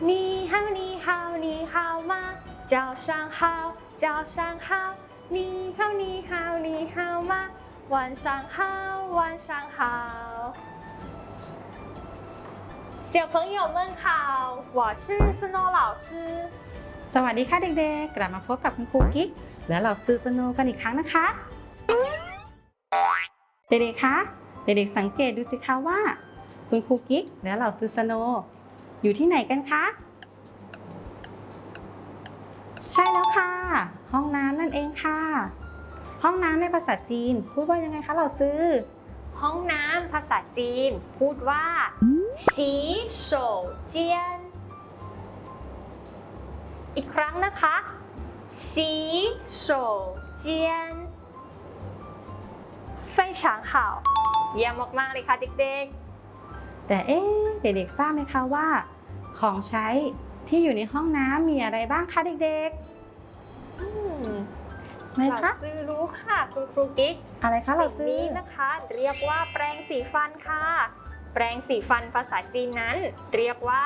你好，你好，你好吗？早上好，早上好。你好，你好，你好吗？晚上好，晚上好。小朋友们好，我是 Snow 老师。 สวัสดีค่ะเด็กๆ กลับมาพบกับคุณครูกิ๊กและเราซื้อสโนว์กันอีกครั้งนะคะ เด็กๆ คะ เด็กๆ สังเกตดูสิคะว่า คุณครูกิ๊กและเราซื้อสโนว์ อยู่ที่ไหนกันคะ ใช่แล้วค่ะ ห้องน้ำนั่นเองค่ะ ห้องน้ำในภาษาจีน พูดว่ายังไงคะเราซื้อ ห้องน้ำภาษาจีน พูดว่าฉีโฉเจียน อีกครั้งนะคะฉีโฉเจียนไฟฉางข่าเยี่ยมมากๆเลยค่ะเด็กๆ แต่เอ๊เด็กๆทราบไหมคะว่า ของใช้ที่อยู่ในห้องน้ำมีอะไรบ้างคะเด็กๆไหมหคะ ลักซื้อรู้ค่ะคุณครูกิ๊กอะไรคะเราสิ่งซื้อนี้นะคะ เรียกว่าแปรงสีฟันค่ะ แปรงสีฟันภาษาจีนนั้น เรียกว่า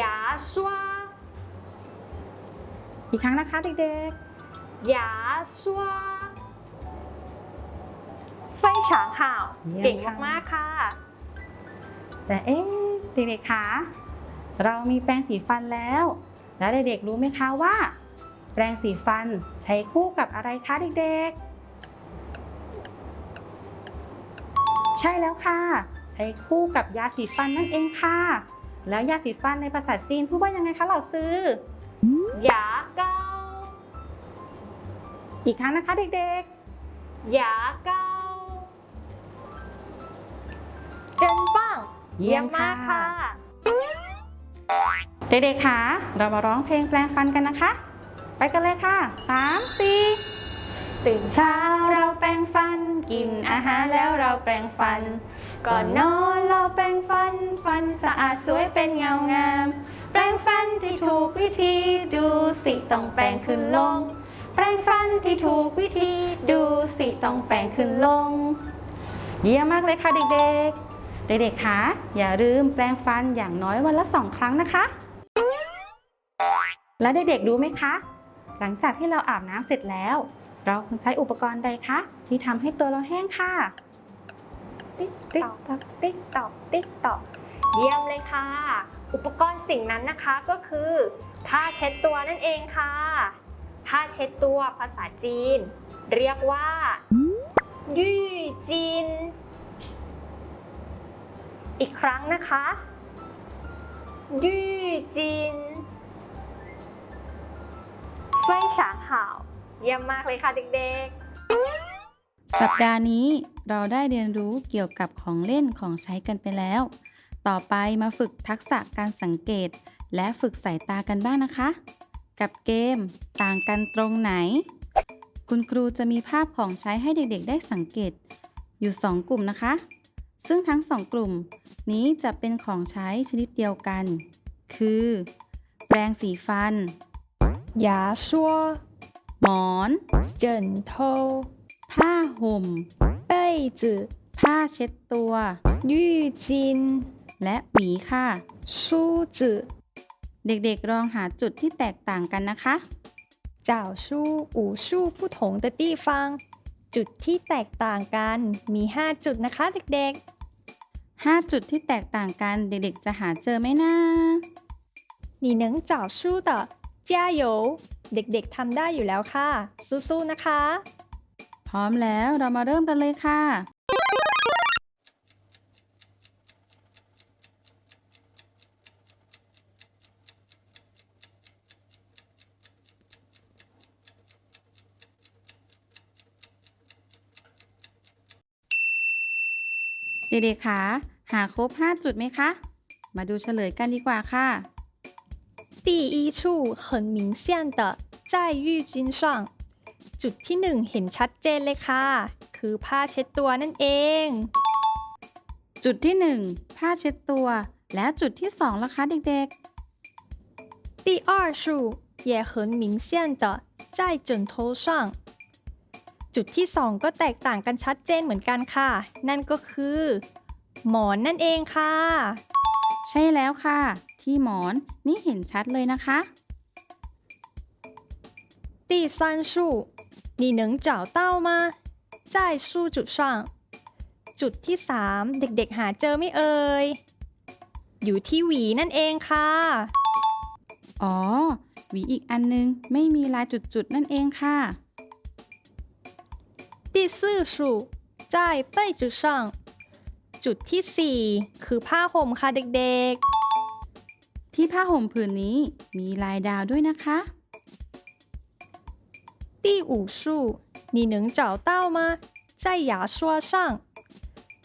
ยาซัวอีกครั้งนะคะเด็กๆยาซัวไฟฉางข่าว เก่งมากๆค่ะแต่เอ๊ะเด็กๆคะ เรามีแปรงสีฟันแล้ว แล้วเด็กๆรู้ไหมคะว่า แปรงสีฟันใช้คู่กับอะไรคะเด็กๆ ใช่แล้วค่ะ ใช้คู่กับยาสีฟันนั่นเองค่ะ แล้วยาสีฟันในภาษาจีนพูดว่ายังไงคะเราซื้อหยาเกาอีกครั้งนะคะเด็กหยาเกาเจนปังเยี่ยมมากค่ะ เด็กๆคะเรามาร้องเพลงแปลงฟันกันนะคะ ไปกันเลยค่ะสามสี่ตื่นเช้าเราแปรงฟัน กินอาหารแล้วเราแปรงฟัน ก่อนนอนเราแปรงฟัน ฟันสะอาดสวยเป็นเงางาม แปรงฟันที่ถูกวิธีดูสิต้องแปรงขึ้นลง แปรงฟันที่ถูกวิธีดูสิต้องแปรงขึ้นลง เยี่ยมมากเลยค่ะเด็กๆ เด็กๆคะอย่าลืมแปรงฟันอย่างน้อยวันละสองครั้งนะคะ และเด็กๆรู้ไหมคะ หลังจากที่เราอาบน้ำเสร็จแล้ว เราควรใช้อุปกรณ์ใดคะที่ทำให้ตัวเราแห้งค่ะ ติ๊กติ๊กต๊อกติ๊กตอกติ๊กตอกเยี่ยมเลยค่ะ อุปกรณ์สิ่งนั้นนะคะก็คือผ้าเช็ดตัวนั่นเองค่ะผ้าเช็ดตัวภาษาจีน เรียกว่ายู่จีน อีกครั้งนะคะยู่จีน กล้วยฉาขาว เยี่ยมมากเลยค่ะเด็กๆ สัปดาห์นี้เราได้เรียนรู้เกี่ยวกับของเล่นของใช้กันไปแล้ว ต่อไปมาฝึกทักษะการสังเกต และฝึกสายตากันบ้างนะคะ กับเกม ต่างกันตรงไหน คุณครูจะมีภาพของใช้ให้เด็กๆ ได้สังเกต อยู่ 2 กลุ่มนะคะ ซึ่งทั้ง 2 กลุ่ม นี้จะเป็นของใช้ชนิดเดียวกัน คือ แปรงสีฟัน 牙刷、 หมอน 枕头、 ผ้าห่ม 被子、 ผ้าเช็ดตัว 浴巾、 และหวีค่ะ 梳子、 เด็กๆ ลองหาจุดที่แตกต่างกันนะคะ 找出五处不同的地方 จุดที่แตกต่างกันมี 5 จุดนะคะเด็ก 5 จุดที่แตกต่างกัน เด็กๆ จะหาเจอไหมนะ ๆ你能找出的 加油เด็กๆทำได้อยู่แล้วค่ะ สู้ๆนะคะ พร้อมแล้วเรามาเริ่มกันเลยค่ะ เด็กๆคะหาครบ 5 จุดไหมคะ มาดูเฉลยกันดีกว่าค่ะ 第一处很明显的在浴巾上จุดที่หนึ่งเห็นชัดเจนเลยค่ะ คือผ้าเช็ดตัวนั่นเอง จุดที่ 1 ผ้าเช็ดตัว แล้วจุดที่2ล่ะคะเด็กๆ 第二处也很明显的在枕头上จุดที่สองก็แตกต่างกันชัดเจนเหมือนกันค่ะ นั่นก็คือ หมอนนั่นเองค่ะ ใช่แล้วค่ะ ที่หมอนนี่เห็นชัดเลยนะคะ 第三数，你能找到吗？在书จุด上จุดที่สามเด็กๆหาเจอไหม่เอ่ย อยู่ที่หวีนั่นเองค่ะ อ๋อ หวีอีกอันนึงไม่มีลายจุดๆนั่นเองค่ะ 第四数在被子上 จุดที่สี่คือผ้าห่มค่ะเด็ก ที่ผ้าห่มผืนนี้มีลายดาวด้วยนะคะ ๆ第五数你能找到吗在牙刷上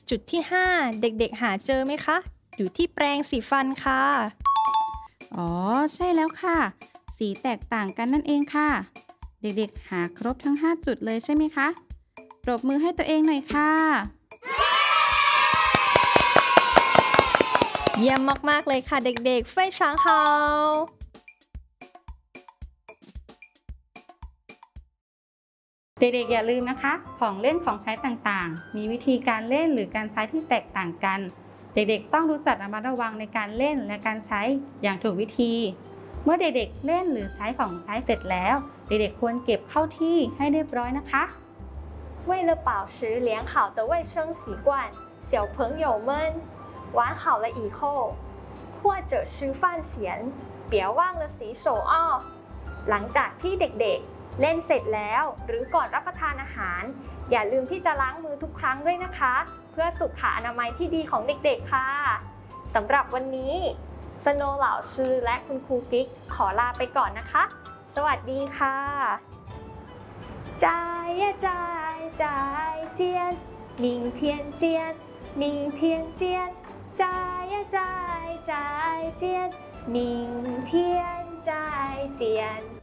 จุดที่ห้าเด็กๆหาเจอไหมคะ อยู่ที่แปรงสีฟันค่ะ อ๋อ ใช่แล้วค่ะ สีแตกต่างกันนั่นเองค่ะ เด็กๆ หาครบทั้ง 5 จุดเลยใช่ไหมคะ ปรบมือให้ตัวเองหน่อยค่ะ เยี่ยมมากๆเลยค่ะเด็กๆ非常好 เด็กๆ อย่าลืมนะคะ ของเล่นของใช้ต่างๆ มีวิธีการเล่นหรือการใช้ที่แตกต่างกัน เด็กๆ ต้องรู้จักระมัดระวังในการเล่นและการใช้อย่างถูกวิธี เมื่อเด็กๆ เล่นหรือใช้ของใช้เสร็จแล้ว เด็กๆ ควรเก็บเข้าที่ให้เรียบร้อยนะคะ 为了保持良好的卫生习惯，小朋友们 玩好了以后，或者吃饭前，别忘了洗手哦。หลังจากที่เด็กๆ เล่นเสร็จแล้ว หรือก่อนรับประทานอาหาร อย่าลืมที่จะล้างมือทุกครั้งด้วยนะคะ เพื่อสุขอนามัยที่ดีของเด็กๆค่ะสำหรับวันนี้สโนว์เหล่าชื่อและคุณครูกิ๊กขอลาไปก่อนนะคะ สวัสดีค่ะ ใจใจใยเจียนหนิเจียน明天再见